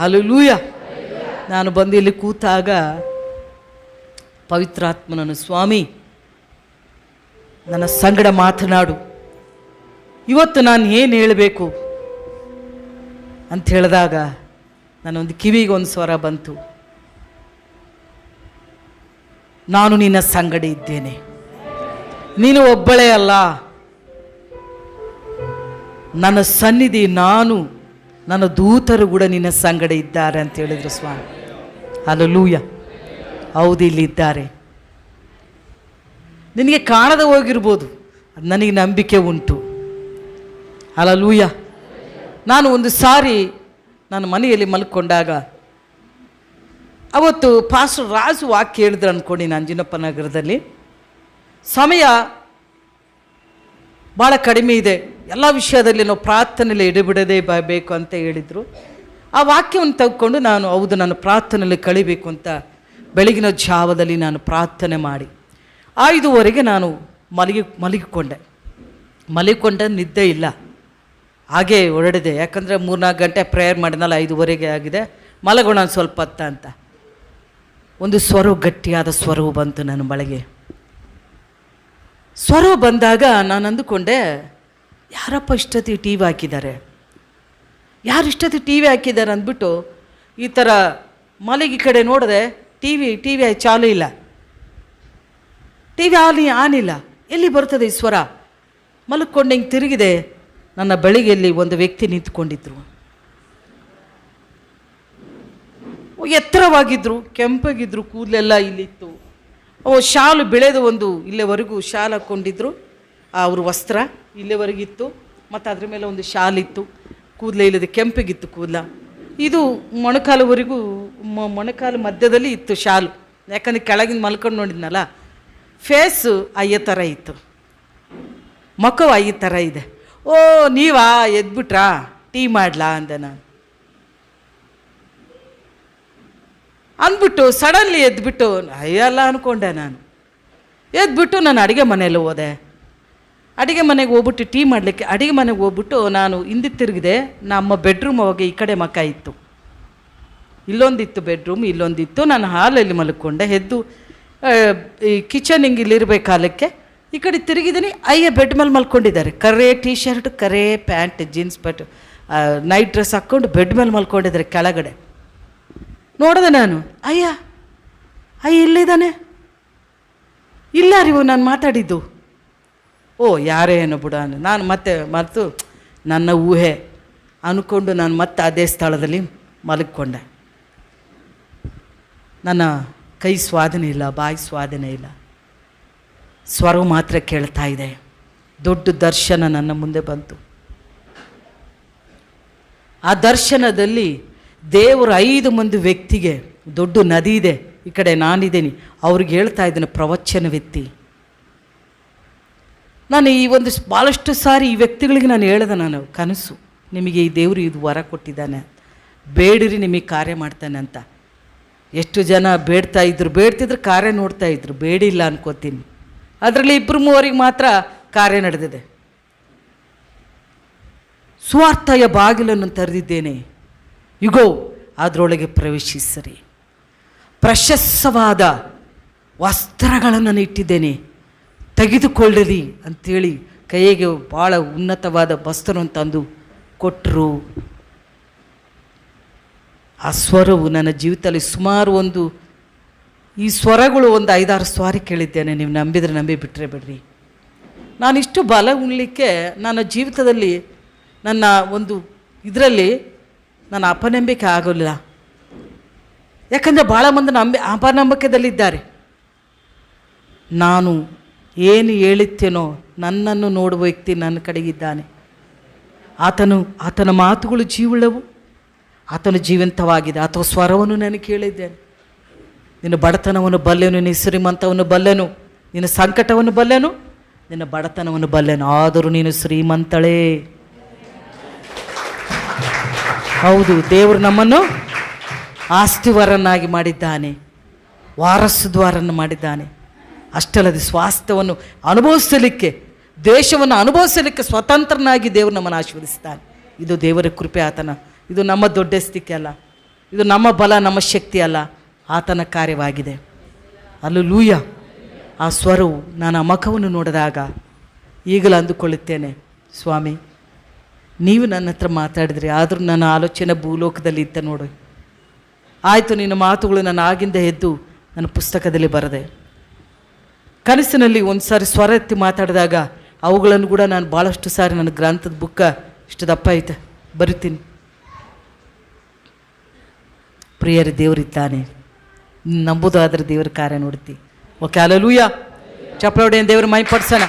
Hallelujah ನಾನು ಬಂದು ಇಲ್ಲಿ ಕೂತಾಗ ಪವಿತ್ರಾತ್ಮನನ್ನು, ಸ್ವಾಮಿ, ನನ್ನ ಸಂಗಡ ಮಾತನಾಡು. ಇವತ್ತು ನಾನು ಏನು ಹೇಳಬೇಕು ಅಂತ ಹೇಳಿದಾಗ ನನ್ನೊಂದು ಕಿವಿಗೆ ಒಂದು ಸ್ವರ ಬಂತು. ನಾನು ನಿನ್ನ ಸಂಗಡ ಇದ್ದೇನೆ. ನೀನು ಒಬ್ಬಳೇ ಅಲ್ಲ. ನನ್ನ ಸನ್ನಿಧಿ ನಾನು. ನನ್ನ ದೂತರು ಕೂಡ ನಿನ್ನ ಸಂಗಡ ಇದ್ದಾರೆ ಅಂತ ಹೇಳಿದರು ಸ್ವಾಮಿ. ಅಲ್ಲೂಯ ಹೌದು ಇಲ್ಲಿದ್ದಾರೆ ನಿನಗೆ ಕಾಣದ ಹೋಗಿರ್ಬೋದು. ನನಗೆ ನಂಬಿಕೆ ಉಂಟು. ಅಲ್ಲೂಯ ನಾನು ಒಂದು ಸಾರಿ ನಾನು ಮನೆಯಲ್ಲಿ ಮಲ್ಕೊಂಡಾಗ ಅವತ್ತು ಪಾಸ್ಟರ್ ರಾಜು ವಾಕ್ಯ ಹೇಳಿದ್ರು ಅಂದ್ಕೊಂಡು ಜಿನಪ್ಪ ನಗರದಲ್ಲಿ. ಸಮಯ ಭಾಳ ಕಡಿಮೆ ಇದೆ. ಎಲ್ಲ ವಿಷಯದಲ್ಲಿ ನಾವು ಪ್ರಾರ್ಥನೆಯಲ್ಲಿ ಎಡೆಬಿಡದೇ ಬರಬೇಕು ಅಂತ ಹೇಳಿದರು. ಆ ವಾಕ್ಯವನ್ನು ತಗೊಂಡು ನಾನು, ಹೌದು, ನಾನು ಪ್ರಾರ್ಥನೆಯಲ್ಲಿ ಕಳಿಬೇಕು ಅಂತ ಬೆಳಗಿನ ಜಾವದಲ್ಲಿ ನಾನು ಪ್ರಾರ್ಥನೆ ಮಾಡಿ. ಐದುವರೆಗೆ ನಾನು ಮಲಗಿ, ಮಲಗಿಕೊಂಡೆ. ಮಲಗಿಕೊಂಡೆ ನಿದ್ದೆ ಇಲ್ಲ. ಹಾಗೇ ಹೊರಡಿದೆ. ಯಾಕಂದರೆ ಮೂರ್ನಾಲ್ಕು ಗಂಟೆ ಪ್ರೇಯರ್ ಮಾಡಿದ್ನಲ್ಲ, ಐದುವರೆಗೆ ಆಗಿದೆ. ಮಲಗೋಣ ಸ್ವಲ್ಪ ಹೊತ್ತ ಅಂತ. ಒಂದು ಸ್ವರವು ಗಟ್ಟಿಯಾದ ಸ್ವರವು ಬಂತು ನನ್ನ ಬಳಗೆ. ಸ್ವರವು ಬಂದಾಗ ನಾನು ಅಂದುಕೊಂಡೆ ಯಾರಪ್ಪ ಇಷ್ಟೊತ್ತಿಗೆ ಟಿ ವಿ ಹಾಕಿದ್ದಾರೆ? ಯಾರು ಇಷ್ಟೊತ್ತಿಗೆ ಟಿ ವಿ ಹಾಕಿದ್ದಾರೆ ಅಂದ್ಬಿಟ್ಟು ಈ ಥರ ಮಲಗಿ ಕಡೆ ನೋಡಿದೆ ಟಿ ವಿ ಟಿ ವಿ ಚಾಲು ಇಲ್ಲ. ಟಿ ವಿ ಆಲಿ ಆನಿಲ್ಲ ಎಲ್ಲಿ ಬರ್ತದೆ ಈ ಸ್ವರ? ಮಲಕ್ಕೊಂಡು ಹಿಂಗೆ ತಿರುಗಿದೆ? ನನ್ನ ಬಳಿಗೆಯಲ್ಲಿ ಒಂದು ವ್ಯಕ್ತಿ ನಿಂತ್ಕೊಂಡಿದ್ರು. ಎತ್ತರವಾಗಿದ್ದರು ಕೆಂಪಗಿದ್ರು, ಕೂದಲೆಲ್ಲ ಇಲ್ಲಿತ್ತು. ಓ, ಶಾಲು ಬೆಳೆದು ಒಂದು ಇಲ್ಲಿವರೆಗೂ ಶಾಲು ಹಾಕ್ಕೊಂಡಿದ್ರು ಅವ್ರ ವಸ್ತ್ರ. ಇಲ್ಲಿವರೆಗಿತ್ತು, ಮತ್ತು ಅದ್ರ ಮೇಲೆ ಒಂದು ಶಾಲಿತ್ತು, ಕೂದಲೇ ಇಲ್ಲದೆ ಕೆಂಪಿಗಿತ್ತು ಕೂದಲ. ಇದು ಮೊಣಕಾಲುವರೆಗೂ ಮೊಣಕಾಲು ಮಧ್ಯದಲ್ಲಿ ಇತ್ತು ಶಾಲು. ಯಾಕಂದರೆ ಕೆಳಗಿನ ಮಲ್ಕೊಂಡು ನೋಡಿದ್ನಲ್ಲ ಫೇಸು ಅಯ್ಯ ಥರ ಇತ್ತು. ಮಕ್ಕವು ಅಯ್ಯ ಥರ ಇದೆ. ಓ, ನೀವಾ? ಎದ್ಬಿಟ್ರಾ? ಟೀ ಮಾಡ್ಲಾ ಅಂದೆ ನಾನು. ಅಂದ್ಬಿಟ್ಟು ಸಡನ್ಲಿ ಎದ್ಬಿಟ್ಟು ಅಯ್ಯಲ್ಲ ಅಂದ್ಕೊಂಡೆ ನಾನು. ಎದ್ಬಿಟ್ಟು ನಾನು ಅಡುಗೆ ಮನೇಲಿ ಹೋದೆ. ಅಡುಗೆ ಮನೆಗೆ ಹೋಗ್ಬಿಟ್ಟು ಟೀ ಮಾಡಲಿಕ್ಕೆ, ಅಡುಗೆ ಮನೆಗೆ ಹೋಗ್ಬಿಟ್ಟು ನಾನು ಹಿಂದೆ ತಿರುಗಿದೆ ನಮ್ಮ ಬೆಡ್ರೂಮ್ ಅವಾಗ ಈ ಕಡೆ ಮಕ್ಕ ಇತ್ತು. ಇಲ್ಲೊಂದಿತ್ತು ಬೆಡ್ರೂಮ್ ಇಲ್ಲೊಂದಿತ್ತು, ನಾನು ಹಾಲಲ್ಲಿ ಮಲ್ಕೊಂಡೆ, ಎದ್ದು ಈ ಕಿಚನ್ ಹಿಂಗೆ ಇಲ್ಲಿರ್ಬೇಕು ಕಾಲಕ್ಕೆ, ಈ ಕಡೆ ತಿರುಗಿದ್ದೀನಿ, ಅಯ್ಯ ಬೆಡ್ ಮೇಲೆ ಮಲ್ಕೊಂಡಿದ್ದಾರೆ. ಕರೆ ಟೀ ಶರ್ಟ್ ಕರೆ pant jeans pant night dress ಹಾಕ್ಕೊಂಡು ಬೆಡ್ ಮೇಲೆ ಮಲ್ಕೊಂಡಿದ್ದಾರೆ ಕೆಳಗಡೆ. ನೋಡಿದೆ ನಾನು, ಅಯ್ಯ ಅಯ್ಯ, ಇಲ್ಲಿದ್ದಾನೆ. ಇಲ್ಲ ರೀ ನಾನು ಮಾತಾಡಿದ್ದು. ಓ, ಯಾರೇ ಏನೋ ಬಿಡ. ನಾನು ಮತ್ತೆ ಮರೆತು ನನ್ನ ಊಹೆ ಅಂದ್ಕೊಂಡು ನಾನು ಮತ್ತೆ ಅದೇ ಸ್ಥಳದಲ್ಲಿ ಮಲಗಿಕೊಂಡೆ. ನನ್ನ ಕೈ ಸ್ವಾಧೀನ ಇಲ್ಲ, ಬಾಯಿ ಸ್ವಾಧೀನ ಇಲ್ಲ. ಸ್ವರ ಮಾತ್ರ ಕೇಳ್ತಾ ಇದೆ. ದೊಡ್ಡ ದರ್ಶನ ನನ್ನ ಮುಂದೆ ಬಂತು. ಆ ದರ್ಶನದಲ್ಲಿ ದೇವರು ಐದು ಮಂದಿ ವ್ಯಕ್ತಿಗೆ, ದೊಡ್ಡ ನದಿ ಇದೆ, ಈ ಕಡೆ ನಾನಿದ್ದೀನಿ, ಅವ್ರಿಗೆ ಹೇಳ್ತಾ ಇದ್ದೀನಿ ಪ್ರವಚನವೆತ್ತಿ ನಾನು ಈ ಒಂದು ಭಾಳಷ್ಟು ಸಾರಿ ಈ ವ್ಯಕ್ತಿಗಳಿಗೆ ನಾನು ಹೇಳಿದೆ ನಾನು ಕನಸು. ನಿಮಗೆ ಈ ದೇವರು ಇದು ವರ ಕೊಟ್ಟಿದ್ದಾನೆ. ಬೇಡಿರಿ ನಿಮಗೆ ಕಾರ್ಯ ಮಾಡ್ತಾನೆ ಅಂತ. ಎಷ್ಟು ಜನ ಬೇಡ್ತಾ ಇದ್ರು, ಬೇಡ್ತಿದ್ರು ಕಾರ್ಯ ನೋಡ್ತಾ ಇದ್ರು, ಬೇಡಿಲ್ಲ ಅನ್ಕೋತೀನಿ. ಅದರಲ್ಲಿ ಇಬ್ಬರು ಮೂವರಿಗೆ ಮಾತ್ರ ಕಾರ್ಯ ನಡೆದಿದೆ. ಸ್ವಾರ್ಥಯ ಬಾಗಿಲನ್ನು ತೆರೆದಿದ್ದೇನೆ. ಯುಗೋ ಅದರೊಳಗೆ ಪ್ರವೇಶಿಸರಿ. ಪ್ರಶಸ್ತವಾದ ವಸ್ತ್ರಗಳನ್ನು ನಾನು ಇಟ್ಟಿದ್ದೇನೆ. ತೆಗೆದುಕೊಳ್ಳಿರಿ ಅಂಥೇಳಿ ಕೈಗೆ ಭಾಳ ಉನ್ನತವಾದ ವಸ್ತ್ರವನ್ನು ತಂದು ಕೊಟ್ಟರು ಆ ಸ್ವರವು ನನ್ನ ಜೀವಿತದಲ್ಲಿ ಸುಮಾರು ಒಂದು, ಈ ಸ್ವರಗಳು ಒಂದು ಐದಾರು ಸ್ವಾರಿ ಕೇಳಿದ್ದೇನೆ, ನೀವು ನಂಬಿದರೆ ನಂಬಿ ಬಿಟ್ಟರೆ ಬಿಡ್ರಿ ನಾನಿಷ್ಟು ಬಲ ಉಣ್ಲಿಕ್ಕೆ ನನ್ನ ಜೀವಿತದಲ್ಲಿ ನನ್ನ ಒಂದು ಇದರಲ್ಲಿ ನನ್ನ ಅಪನಂಬಿಕೆ ಆಗೋಲ್ಲ. ಯಾಕಂದರೆ ಭಾಳ ಮಂದಿ ನಂಬಿ ಅಪನಂಬಿಕೆದಲ್ಲಿದ್ದಾರೆ. ನಾನು ಏನು ಹೇಳುತ್ತೇನೋ ನನ್ನನ್ನು ನೋಡುವ ವ್ಯಕ್ತಿ ನನ್ನ ಕಡೆಗಿದ್ದಾನೆ. ಆತನು, ಆತನ ಮಾತುಗಳು ಜೀವಳವು ಆತನು ಜೀವಂತವಾಗಿದೆ. ಆತನ ಸ್ವರವನ್ನು ನಾನು ಕೇಳಿದ್ದೇನೆ. ನಿನ್ನ ಬಡತನವನ್ನು ಬಲ್ಲೆನು, ನಿನ್ನ ಶ್ರೀಮಂತವನ್ನು ಬಲ್ಲೆನು, ನಿನ್ನ ಸಂಕಟವನ್ನು ಬಲ್ಲೆನು, ನಿನ್ನ ಬಡತನವನ್ನು ಬಲ್ಲೆನು. ಆದರೂ ನೀನು ಶ್ರೀಮಂತಳೇ. ಹೌದು, ದೇವರು ನಮ್ಮನ್ನು ಆಸ್ತಿವರನ್ನಾಗಿ ಮಾಡಿದ್ದಾನೆ, ವಾರಸುದ್ವಾರನ್ನು ಮಾಡಿದ್ದಾನೆ. ಅಷ್ಟಲ್ಲದೆ ಸ್ವಾಸ್ಥ್ಯವನ್ನು ಅನುಭವಿಸಲಿಕ್ಕೆ, ದೇಶವನ್ನು ಅನುಭವಿಸಲಿಕ್ಕೆ ಸ್ವತಂತ್ರನಾಗಿ ದೇವರು ನಮ್ಮನ್ನು ಆಶೀರ್ವದಿಸ್ತಾನೆ. ಇದು ದೇವರ ಕೃಪೆ ಆತನ. ಇದು ನಮ್ಮ ದೊಡ್ಡ ಸ್ಥಿತಿ ಅಲ್ಲ. ಇದು ನಮ್ಮ ಬಲ, ನಮ್ಮ ಶಕ್ತಿ ಅಲ್ಲ. ಆತನ ಕಾರ್ಯವಾಗಿದೆ. ಅಲ್ಲೂ ಲೂಯ ಆ ಸ್ವರವು ನಾನು ಆ ಮಖವನ್ನು ನೋಡಿದಾಗ ಈಗಲೂ ಅಂದುಕೊಳ್ಳುತ್ತೇನೆ. ಸ್ವಾಮಿ, ನೀವು ನನ್ನ ಹತ್ರ ಮಾತಾಡಿದ್ರಿ, ಆದರೂ ನನ್ನ ಆಲೋಚನೆ ಭೂಲೋಕದಲ್ಲಿ ಇದ್ದ ನೋಡು. ಆಯಿತು, ನಿನ್ನ ಮಾತುಗಳು ನಾನು ಆಗಿಂದ ಎದ್ದು ನನ್ನ ಪುಸ್ತಕದಲ್ಲಿ ಬರದೆ. ಕನಸಿನಲ್ಲಿ ಒಂದು ಸಾರಿ ಸ್ವರ ಎತ್ತಿ ಮಾತಾಡಿದಾಗ ಅವುಗಳನ್ನು ಕೂಡ ನಾನು ಭಾಳಷ್ಟು ಸಾರಿ ನನ್ನ ಗ್ರಂಥದ ಬುಕ್ಕ ಇಷ್ಟು ದಪ್ಪ ಐತೆ. ಬರಿತೀನಿ. ಪ್ರಿಯರ ದೇವರಿದ್ದಾನೆ ನಂಬುದಾದ್ರೆ ದೇವರ ಕಾರ್ಯ ನೋಡ್ತಿ. ಓಕೆ ಅಲ್ಲೂಯ್ಯ ಚಪ್ಪಳ ದೇವರು ದೇವ್ರ ಮೈ ಪಡ್ಸೋಣ.